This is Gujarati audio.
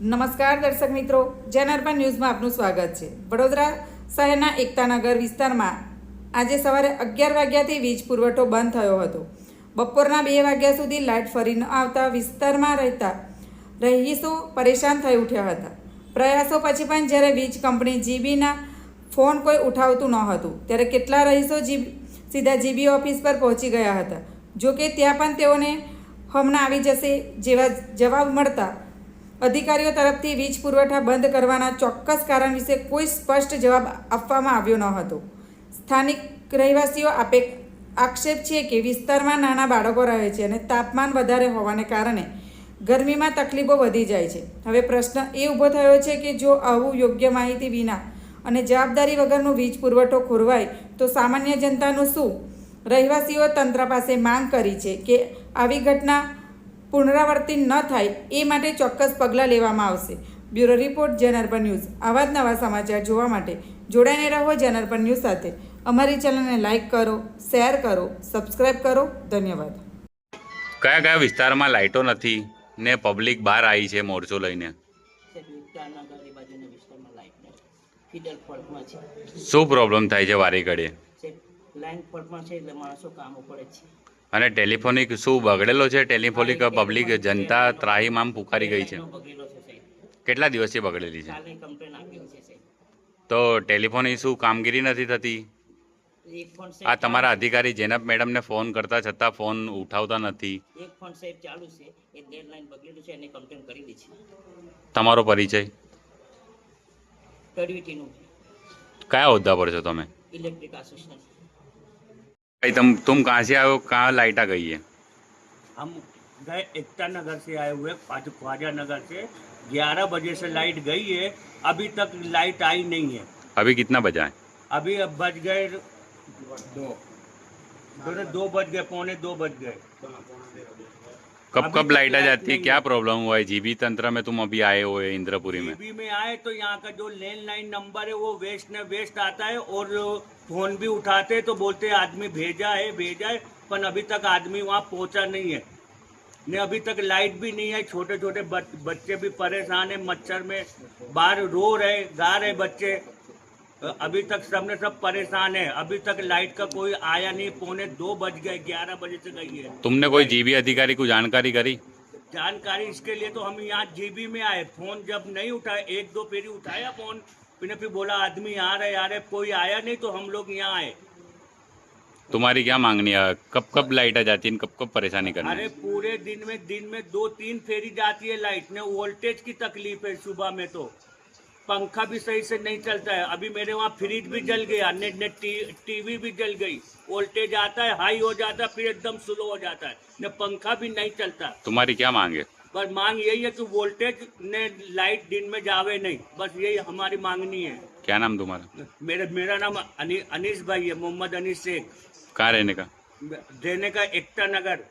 નમસ્કાર દર્શક મિત્રો જનઅર્પણ ન્યૂઝમાં આપનું સ્વાગત છે. વડોદરા શહેરના એકતાનગર વિસ્તારમાં આજે સવારે અગિયાર વાગ્યાથી વીજ પુરવઠો બંધ થયો હતો. બપોરના બે વાગ્યા સુધી લાઇટ ફરી ન આવતા વિસ્તારમાં રહેતા રહીશો પરેશાન થઈ ઉઠ્યા હતા. પ્રયાસો પછી પણ જ્યારે વીજ કંપની જીબીના ફોન કોઈ ઉઠાવતું ન હતું, ત્યારે કેટલા રહીશો જીબી, સીધા જીબી ઓફિસ પર પહોંચી ગયા હતા. જો કે ત્યાં પણ તેઓને હમણાં આવી જશે જેવા જવાબ મળતા અધિકારીઓ તરફથી વીજ પુરવઠા બંધ કરવાના ચોક્કસ કારણ વિશે કોઈ સ્પષ્ટ જવાબ આપવામાં આવ્યો ન હતો. સ્થાનિક રહેવાસીઓ આપે આક્ષેપ છે કે વિસ્તારમાં નાના બાળકો રહે છે અને તાપમાન વધારે હોવાને કારણે ગરમીમાં તકલીફો વધી જાય છે. હવે પ્રશ્ન એ ઊભો થયો છે કે જો આવું યોગ્ય માહિતી વિના અને જવાબદારી વગરનો વીજ પુરવઠો ખોરવાય, તો સામાન્ય જનતાનું શું? રહેવાસીઓ તંત્ર પાસે માંગ કરી છે કે આવી ઘટના પુનરાવર્તિત ન થાય એ માટે ચોક્કસ પગલાં લેવામાં આવશે. બ્યુરો રિપોર્ટ જનઅર્બન ન્યૂઝ. આવા જ નવા સમાચાર જોવા માટે જોડાઈને રહો જનઅર્બન ન્યૂઝ સાથે. અમારી ચેનલને લાઇક કરો શેર કરો સબસ્ક્રાઇબ કરો. ધન્યવાદ. કયા કયા વિસ્તારમાં લાઇટો નથી ને પબ્લિક બહાર આવી છે મોરચો લઈને? શું પ્રોબ્લેમ થાય છે વારે ઘડીએ? છે લાઇન ફોલ્ટમાં છે એટલે માણસો કામ પડે છે. અને ટેલિફોનિક શું બગડેલો છે? ટેલિફોનિક પબ્લિક જનતા ત્રાહીમામ પુકારી ગઈ છે. કેટલા દિવસથી બગડેલી છે? તો ટેલિફોનની શું કામગીરી નથી થતી? આ તમારા અધિકારી જેનબ મેડમને ફોન કરતા છતાં ફોન ઉઠાવતા નથી. તમારો પરિચય? કયા હોદ્દા પર છો તમે? Electric assistant. भाई तुम तुम कहाँ से आए हो? कहाँ लाइट आ गई है? हम गए एकता नगर से आए हुए पाँच ख्वाजा नगर से। ग्यारह बजे से लाइट गई है अभी तक लाइट आई नहीं है। अभी कितना बजा है? अभी अब बज गए दो। दोनों दो बज गए पौने दो बज गए। कब कब लाइट आ जाती है? क्या प्रॉब्लम हुआ है? जीबी तंत्र में तुम अभी आए हुए इंद्रपुरी में? टीवी में आए तो यहाँ का जो लैंडलाइन नंबर है वो वेस्ट न वेस्ट आता है और फ़ोन भी उठाते हैं तो बोलते हैं आदमी भेजा है भेजा है। पर अभी तक आदमी वहाँ पहुँचा नहीं है। ने अभी तक लाइट भी नहीं है छोटे छोटे बच्चे भी परेशान है मच्छर में बाहर रो रहे गा रहे बच्चे। अभी तक सबने सब परेशान है। अभी तक लाइट का कोई आया नहीं पौने दो बज गए ग्यारह बजे से गई है। तुमने कोई जीबी अधिकारी को जानकारी करी? जानकारी इसके लिए तो हम यहाँ जीबी में आए। फ़ोन जब नहीं उठाए एक दो फेरी उठाया फ़ोन फिर फिर बोला आदमी आ रहे आ रहे कोई आया नहीं तो हम लोग यहाँ आए। तुम्हारी क्या मांगनी है? कब कब लाइट आ जाती है? कब कब परेशानी करनी अरे पूरे दिन में दिन में दो तीन फेरी जाती है लाइट। ने वोल्टेज की तकलीफ़ है सुबह में तो। पंखा भी सही से नहीं चलता है अभी मेरे वहाँ फ्रिज भी जल गया नेट नेट टी, टीवी भी जल गई वोल्टेज आता है हाई हो जाता है फिर एकदम स्लो हो जाता है न पंखा भी नहीं चलता तुम्हारी क्या मांग है बस मांग यही है कि वोल्टेज ने लाइट दिन में जावे नहीं बस यही हमारी मांगनी है क्या नाम तुम्हारा मेरा मेरा नाम अनि, अनीस भाई है मोहम्मद अनीस शेख कहाँ रहने का देने का एकता नगर